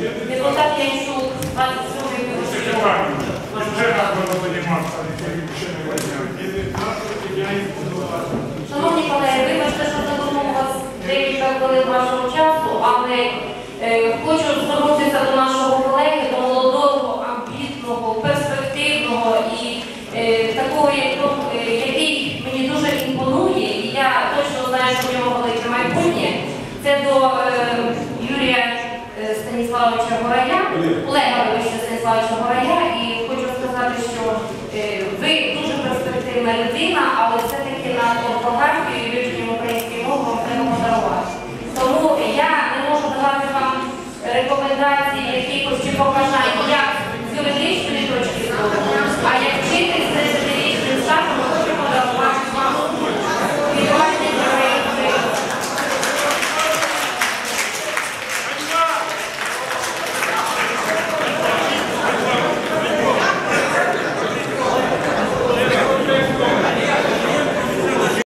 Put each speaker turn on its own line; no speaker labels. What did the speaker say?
Депутат Янчук, 27
Це
виборчий.
правильно. Вже треба було займатися, а ще не вийняв.
Шановні колеги, вибачте, що забув вас декілька хвилин вашого часу, але е, хочу звернутися до нашого колеги, до молодого, амбітного, перспективного і е, такого, е, який мені дуже імпонує, і я точно знаю, що в нього велике майбутнє. Це до Станіславовича Горая, Олега Вища Станіславовича Горая, і хочу сказати, що е, ви дуже перспективна людина, але все-таки на орфографію і вивченню української мови вам треба подарувати. Тому я не можу давати вам рекомендації якихось чи побажань